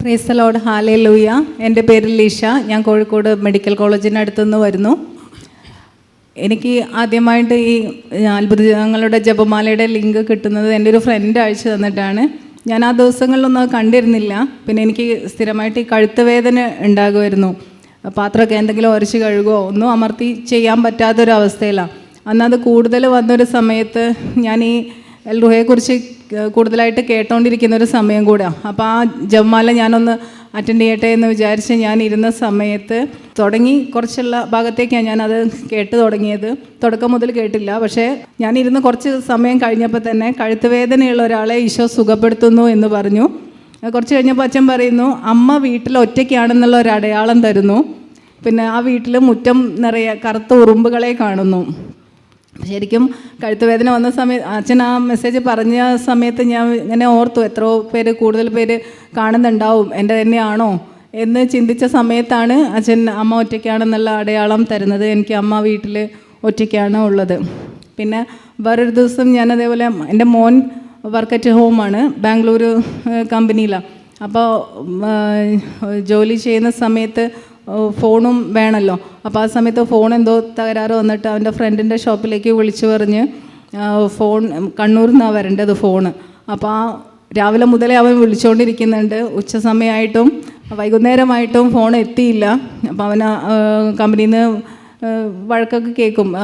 Praise load ഹാലേ ലൂയ എന്റെ പേര് ലീഷ. ഞാൻ കോഴിക്കോട് മെഡിക്കൽ കോളേജിന്റെ അടുത്തുനിന്ന് വരുന്നു. എനിക്ക് ആദ്യമായിട്ട് ഈ അത്ഭുതങ്ങളുടെ ജപമാലയുടെ ലിങ്ക് കിട്ടുന്നത് എന്റെ ഒരു ഫ്രണ്ട് അയച്ചു തന്നിട്ടാണ്. ഞാൻ ആ ദിവസങ്ങളിലൊന്നും അത് കണ്ടിരുന്നില്ല. പിന്നെ എനിക്ക് സ്ഥിരമായിട്ട് ഈ കഴുത്ത് വേദന ഉണ്ടാകുമായിരുന്നു. പാത്രമൊക്കെ എന്തെങ്കിലും ഉരച്ച് കഴുകുമോ ഒന്നും അമർത്തി ചെയ്യാൻ പറ്റാത്തൊരവസ്ഥയിലാണ്. അന്നത് കൂടുതൽ വന്നൊരു സമയത്ത് ഞാൻ ഈ എൽറുഹയെക്കുറിച്ച് കൂടുതലായിട്ട് കേട്ടോണ്ടിരിക്കുന്ന ഒരു സമയം കൂടെയാണ് അപ്പോൾ ആ ജമ്മാല ഞാനൊന്ന് അറ്റൻഡ് ചെയ്യട്ടെ എന്ന് വിചാരിച്ച് ഞാൻ ഇരുന്ന സമയത്ത് തുടങ്ങി കുറച്ചുള്ള ഭാഗത്തേക്കാണ് ഞാനത് കേട്ട് തുടങ്ങിയത്. തുടക്കം മുതൽ കേട്ടില്ല. പക്ഷേ ഞാനിരുന്ന് കുറച്ച് സമയം കഴിഞ്ഞപ്പോൾ തന്നെ കഴുത്ത് വേദനയുള്ള ഒരാളെ ഈശോ സുഖപ്പെടുത്തുന്നു എന്ന് പറഞ്ഞു. കുറച്ച് കഴിഞ്ഞപ്പോൾ അച്ഛൻ പറയുന്നു അമ്മ വീട്ടിൽ ഒറ്റയ്ക്കാണെന്നുള്ള ഒരു അടയാളം തരുന്നു. പിന്നെ ആ വീട്ടിൽ മുറ്റം നിറയെ കറുത്ത ഉറുമ്പുകളെ കാണുന്നു. ശരിക്കും കഴുത്തുവേദന വന്ന സമയത്ത് അച്ഛൻ ആ മെസ്സേജ് പറഞ്ഞ സമയത്ത് ഞാൻ ഇങ്ങനെ ഓർത്തു എത്രയോ പേര് കൂടുതൽ പേര് കാണുന്നുണ്ടാവും എന്റെ തന്നെയാണോ എന്ന് ചിന്തിച്ച സമയത്താണ് അച്ഛൻ അമ്മ ഒറ്റയ്ക്കാണെന്നുള്ള അടയാളം തരുന്നത്. എനിക്ക് അമ്മ വീട്ടിൽ ഒറ്റയ്ക്കാണ് ഉള്ളത്. പിന്നെ വേറൊരു ദിവസം ഞാൻ അതേപോലെ എന്റെ മോൻ വർക്ക് അറ്റ് ഹോമാണ് ബാംഗ്ലൂർ കമ്പനിയിലാണ് അപ്പോൾ ജോലി ചെയ്യുന്ന സമയത്ത് ഫോണും വേണമല്ലോ അപ്പോൾ ആ സമയത്ത് ഫോൺ എന്തോ തകരാറ് വന്നിട്ട് അവന്റെ ഫ്രണ്ടിന്റെ ഷോപ്പിലേക്ക് വിളിച്ചു പറഞ്ഞ് ഫോൺ കണ്ണൂരിൽ നിന്നാണ് വരേണ്ടത് ഫോണ്. അപ്പോൾ ആ രാവിലെ മുതലേ അവൻ വിളിച്ചുകൊണ്ടിരിക്കുന്നുണ്ട് ഉച്ച സമയമായിട്ടും വൈകുന്നേരമായിട്ടും ഫോൺ എത്തിയില്ല. അപ്പോൾ അവൻ കമ്പനിയിൽ നിന്ന് വഴക്കൊക്കെ കേൾക്കും.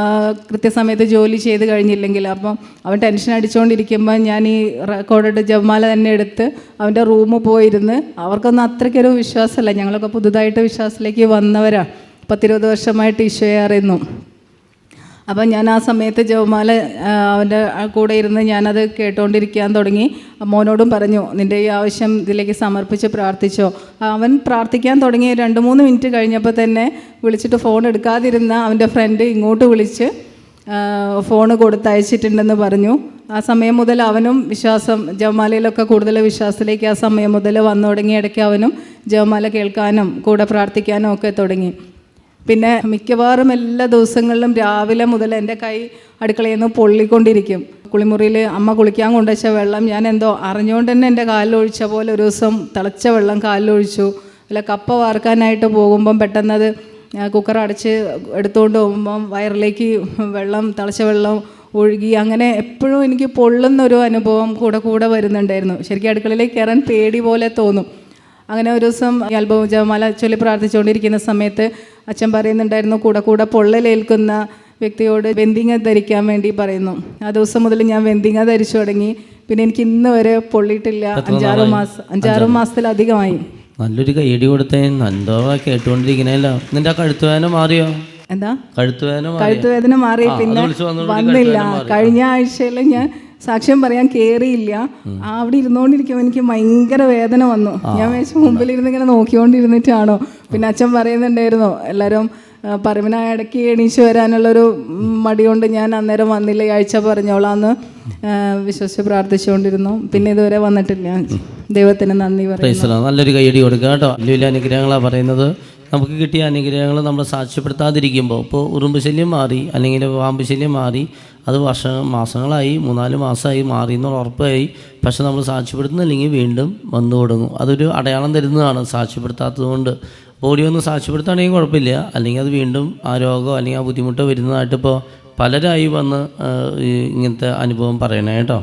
കൃത്യസമയത്ത് ജോലി ചെയ്ത് കഴിഞ്ഞില്ലെങ്കിൽ അപ്പം അവൻ ടെൻഷൻ അടിച്ചുകൊണ്ടിരിക്കുമ്പോൾ ഞാൻ ഈ റെക്കോർഡ് ജപമാല തന്നെ എടുത്ത് അവന്റെ റൂമിൽ പോയിരുന്ന് അവർക്കൊന്നും അത്രയ്ക്കൊരു വിശ്വാസമല്ല. ഞങ്ങളൊക്കെ പുതുതായിട്ട് വിശ്വാസത്തിലേക്ക് വന്നവരാണ് പത്തിരുപത് വർഷമായിട്ട് ഈശോയെ അറിയുന്നു. അപ്പം ഞാൻ ആ സമയത്ത് ജവമാല അവന്റെ കൂടെ ഇരുന്ന് ഞാനത് കേട്ടുകൊണ്ടിരിക്കാൻ തുടങ്ങി. മോനോടും പറഞ്ഞു നിന്റെ ഈ ആവശ്യം ഇതിലേക്ക് സമർപ്പിച്ച് പ്രാർത്ഥിച്ചോ. അവൻ പ്രാർത്ഥിക്കാൻ തുടങ്ങി. രണ്ട് മൂന്ന് മിനിറ്റ് കഴിഞ്ഞപ്പോൾ തന്നെ വിളിച്ചിട്ട് ഫോൺ എടുക്കാതിരുന്ന അവന്റെ ഫ്രണ്ട് ഇങ്ങോട്ട് വിളിച്ച് ഫോൺ കൊടുത്തയച്ചിട്ടുണ്ടെന്ന് പറഞ്ഞു. ആ സമയം മുതൽ അവനും വിശ്വാസം ജവമാലയിലൊക്കെ കൂടുതൽ വിശ്വാസത്തിലേക്ക് ആ സമയം മുതൽ വന്നു തുടങ്ങി. ഇടയ്ക്ക് അവനും ജവമാല കേൾക്കാനും കൂടെ പ്രാർത്ഥിക്കാനും ഒക്കെ തുടങ്ങി. പിന്നെ മിക്കവാറും എല്ലാ ദിവസങ്ങളിലും രാവിലെ മുതൽ എന്റെ കൈ അടുക്കളയിൽ നിന്ന് പൊള്ളിക്കൊണ്ടിരിക്കും. കുളിമുറിയിൽ അമ്മ കുളിക്കാൻ കൊണ്ടുവച്ച വെള്ളം ഞാൻ എന്തോ അറിഞ്ഞുകൊണ്ട് തന്നെ എന്റെ കാലിലൊഴിച്ച പോലെ ഒരു ദിവസം തിളച്ച വെള്ളം കാലിലൊഴിച്ചു. അല്ല കപ്പ വാർക്കാനായിട്ട് പോകുമ്പം പെട്ടെന്നത് കുക്കർ അടച്ച് എടുത്തുകൊണ്ട് പോകുമ്പം വയറിലേക്ക് വെള്ളം തിളച്ച വെള്ളം ഒഴുകി അങ്ങനെ എപ്പോഴും എനിക്ക് പൊള്ളുന്നൊരു അനുഭവം കൂടെ കൂടെ വരുന്നുണ്ടായിരുന്നു. ശരിക്കും അടുക്കളയിലേക്ക് കയറാൻ പേടി പോലെ തോന്നും. അങ്ങനെ ഒരു ദിവസം അൽബം ജപമാല ചൊല്ലി പ്രാർത്ഥിച്ചുകൊണ്ടിരിക്കുന്ന സമയത്ത് അച്ഛൻ പറയുന്നുണ്ടായിരുന്നു കൂടെ കൂടെ പൊള്ളലേൽക്കുന്ന വ്യക്തിയോട് വെന്തിങ്ങ ധരിക്കാൻ വേണ്ടി പറയുന്നു. ആ ദിവസം മുതൽ ഞാൻ വെന്തിങ്ങ ധരിച്ചു തുടങ്ങി. പിന്നെ എനിക്ക് ഇന്ന് വരെ പൊള്ളിയിട്ടില്ല. അഞ്ചാറ് മാസം അഞ്ചാറ് മാസത്തിലധികമായി. നല്ലൊരു കൈടി കൊടുത്തേ. എന്തോ കേട്ടുകൊണ്ടിരിക്കണല്ലോ നിന്റെ ആ കഴുത്ത് മാറിയോ? എന്താ? കഴുത്തുവേദന കഴുത്തുവേദന മാറി. പിന്നെ വന്നില്ല. കഴിഞ്ഞ ആഴ്ചയിൽ ഞാൻ സാക്ഷ്യം പറയാൻ കേറിയില്ല. അവിടെ ഇരുന്നോണ്ടിരിക്കുമ്പോൾ എനിക്ക് ഭയങ്കര വേദന വന്നു. ഞാൻ വിചാരിച്ചു മുമ്പിൽ ഇരുന്ന് ഇങ്ങനെ നോക്കിക്കൊണ്ടിരുന്നിട്ടാണോ? പിന്നെ അച്ഛൻ പറയുന്നുണ്ടായിരുന്നു എല്ലാവരും പറമ്പിന ഇടയ്ക്ക് എണീച്ച് വരാനുള്ളൊരു മടി കൊണ്ട് ഞാൻ അന്നേരം വന്നില്ല ഈ ആഴ്ച പറഞ്ഞോളാന്ന് വിശ്വസിച്ച് പ്രാർത്ഥിച്ചുകൊണ്ടിരുന്നു. പിന്നെ ഇതുവരെ വന്നിട്ടില്ല. ദൈവത്തിന് നന്ദി പറയും പ്രൈസല നല്ലൊരു കൈയടി കൊടുക്കുക കേട്ടോ. വലിയ വലിയ അനുഗ്രഹങ്ങളാണ് പറയുന്നത്. നമുക്ക് കിട്ടിയ അനുഗ്രഹങ്ങൾ നമ്മൾ സാക്ഷ്യപ്പെടുത്താതിരിക്കുമ്പോൾ ഇപ്പോൾ ഉറുമ്പ് ശല്യം മാറി അല്ലെങ്കിൽ പാമ്പ് ശല്യം മാറി അത് വർഷ മാസങ്ങളായി മൂന്നാൽ മാസമായി മാറി എന്നുള്ള ഉറപ്പായി. പക്ഷെ നമ്മൾ സാക്ഷ്യപ്പെടുത്തുന്നില്ലെങ്കിൽ വീണ്ടും വന്നു തുടങ്ങും. അതൊരു അടയാളം തരുന്നതാണ് സാക്ഷ്യപ്പെടുത്താത്തത് കൊണ്ട് ബോഡി ഒന്ന് സാക്ഷ്യപ്പെടുത്തുകയാണെങ്കിൽ കുഴപ്പമില്ല. അല്ലെങ്കിൽ അത് വീണ്ടും ആ രോഗമോ അല്ലെങ്കിൽ ആ ബുദ്ധിമുട്ടോ വരുന്നതായിട്ട് ഇപ്പോൾ പലരായി വന്ന് ഇങ്ങനത്തെ അനുഭവം പറയണേ കേട്ടോ.